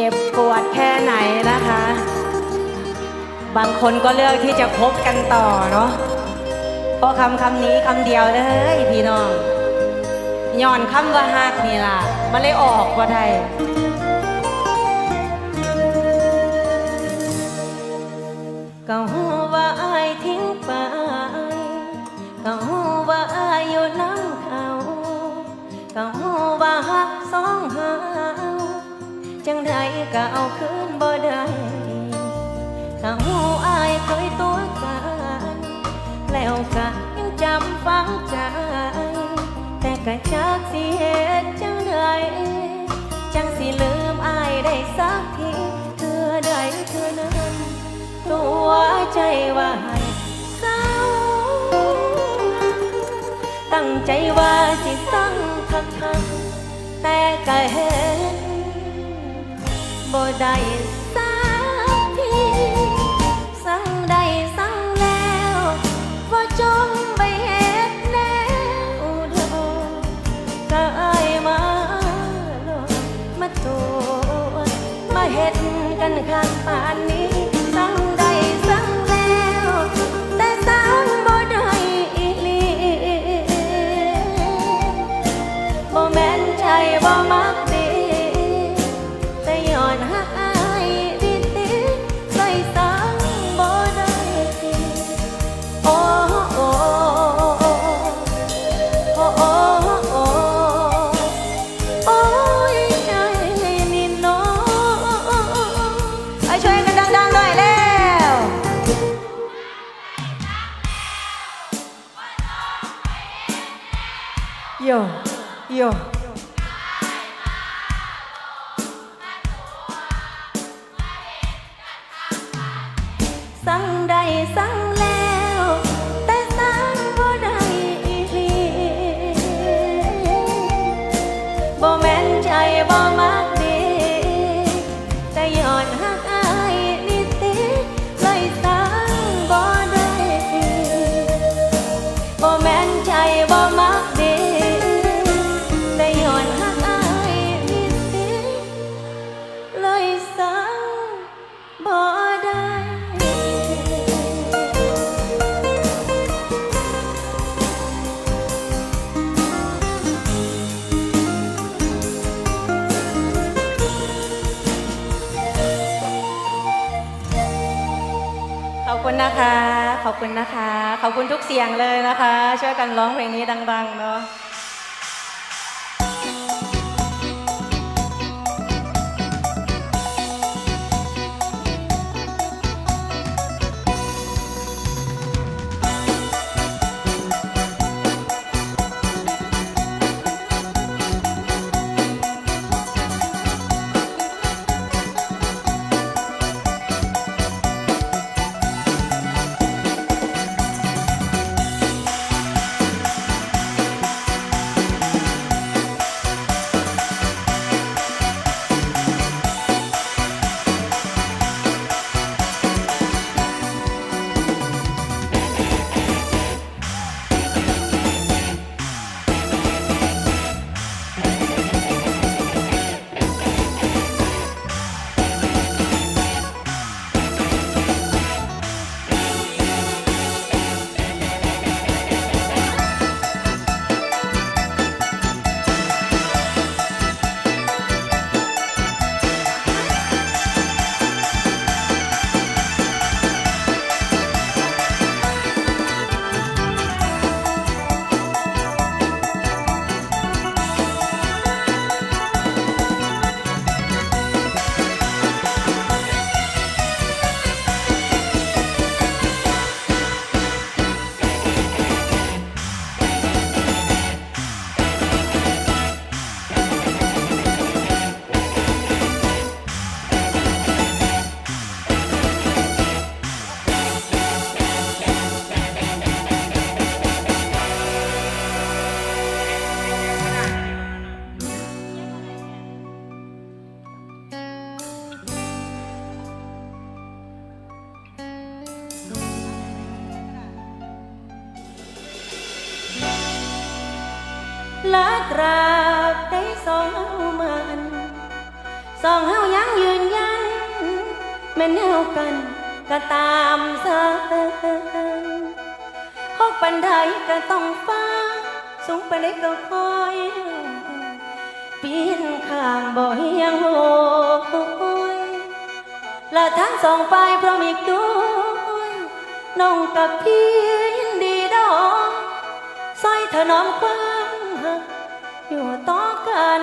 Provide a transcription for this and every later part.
เจ็บปวดแค่ไหนนะคะ บางคนก็เลือกที่จะคบกันต่อเนาะเพราะคำคำนี้คำเดียวเลยพี่น้องย้อนคำว่าหักนี่ล่ะมันเลยออกว่าได้ ก็เอาคืนบ่ได้ก็หูอายเคยตัวกัน แล้วก็ยังจำฝังใจ แต่ก็จักสิเหตุจังใดจังสิลืมอายได้สักทีเธอใดเธอนั้นตัวใจว่าเศร้าตั้งใจว่าสิสั่งทักทักแต่ก็เห็น บ่ได้ โย ขอบคุณนะคะ ขอบคุณนะคะ ขอบคุณทุกเสียงเลยนะคะ ช่วยกันร้องเพลงนี้ดัง ๆ เนาะามสางหกปันไดก็ต้องฟ้า สูงไปได้ก็คอยปีนข้างบ่เฮียงโหยและทั้งสองฝ่ายพร้อมอีกด้วยน้องกับพี่ยินดีดอกซอยถนอมความอยู่ต่อกัน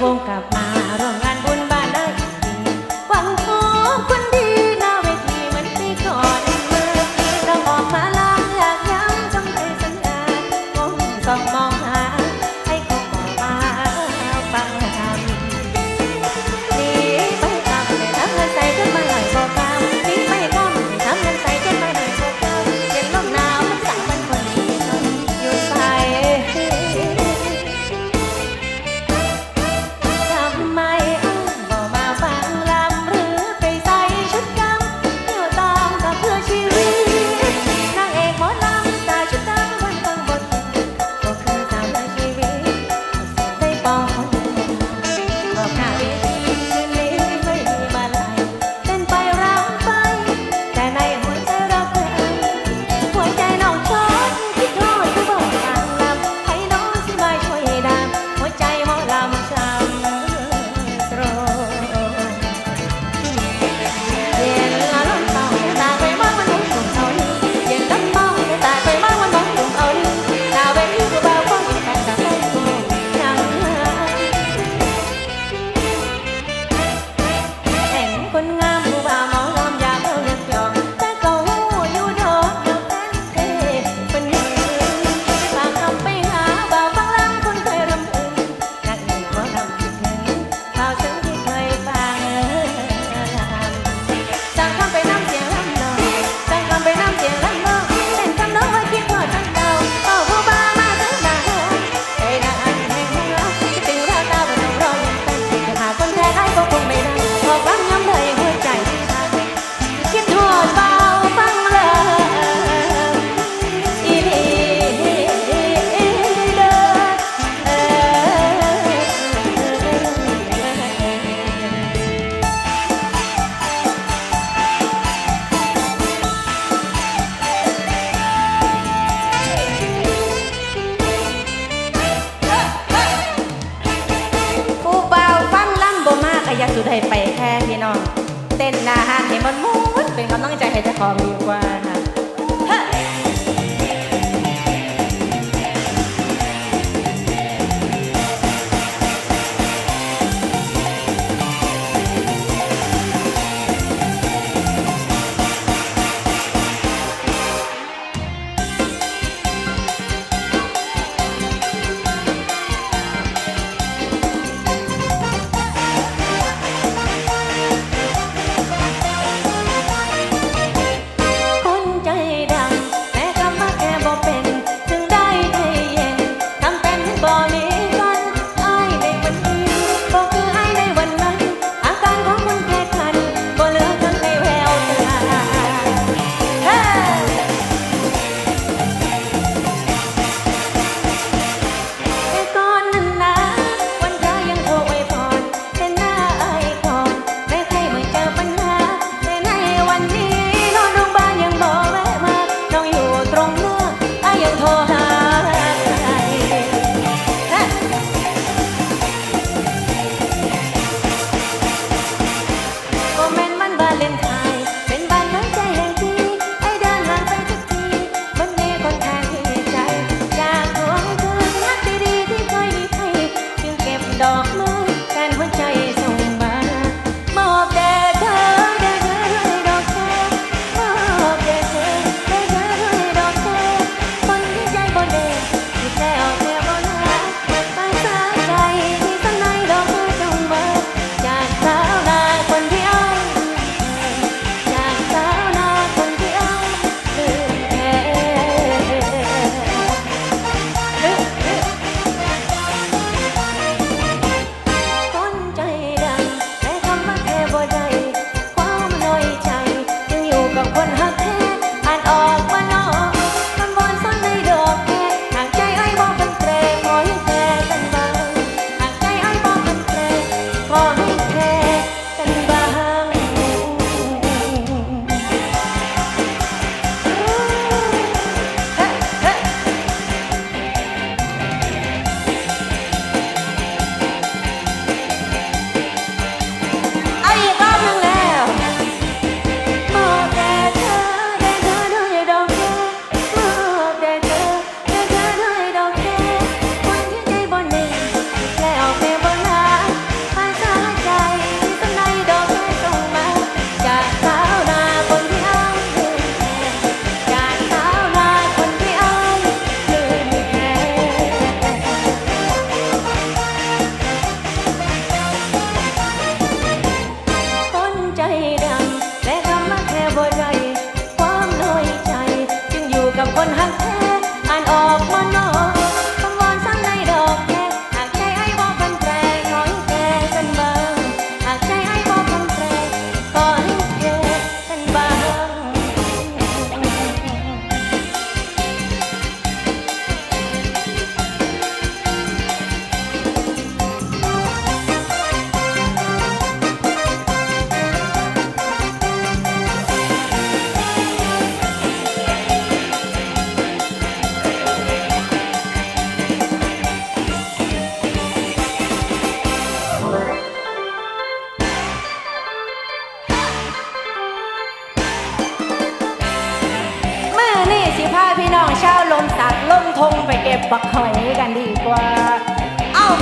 คงกลับมาร้อง สุดให้ไปแค่พี่น้อง เต้นหน้าห้างให้มันมุดเป็นกำลังใจให้เจ้าของดีกว่า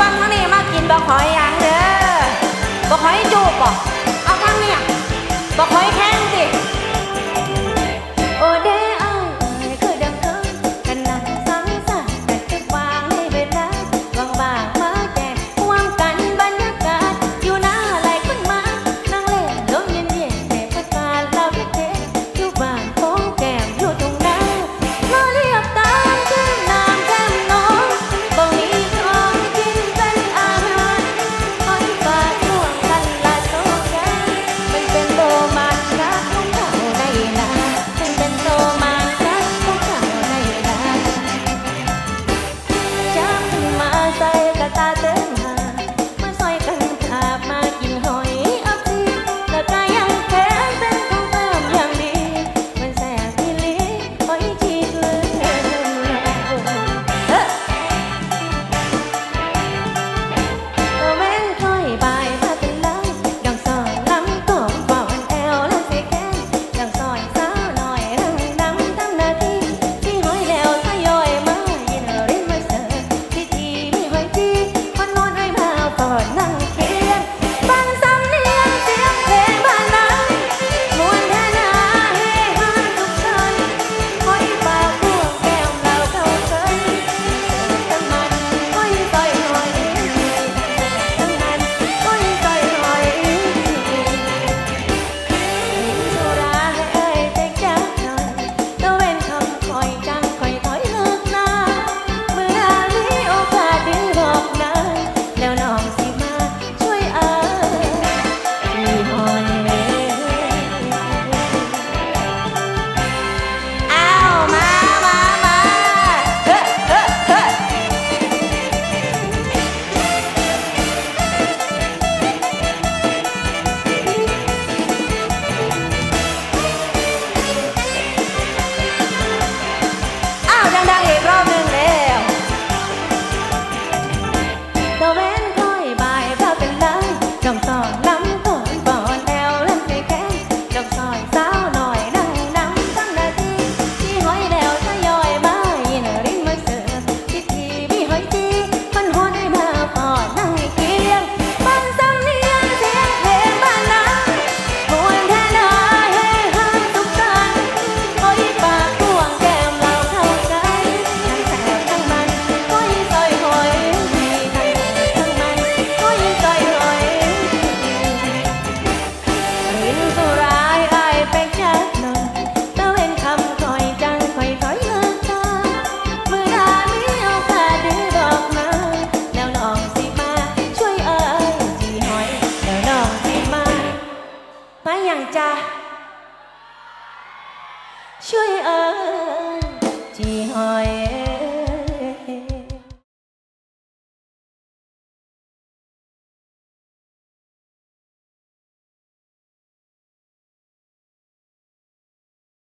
ฟังทางนี้มากินบ่คอย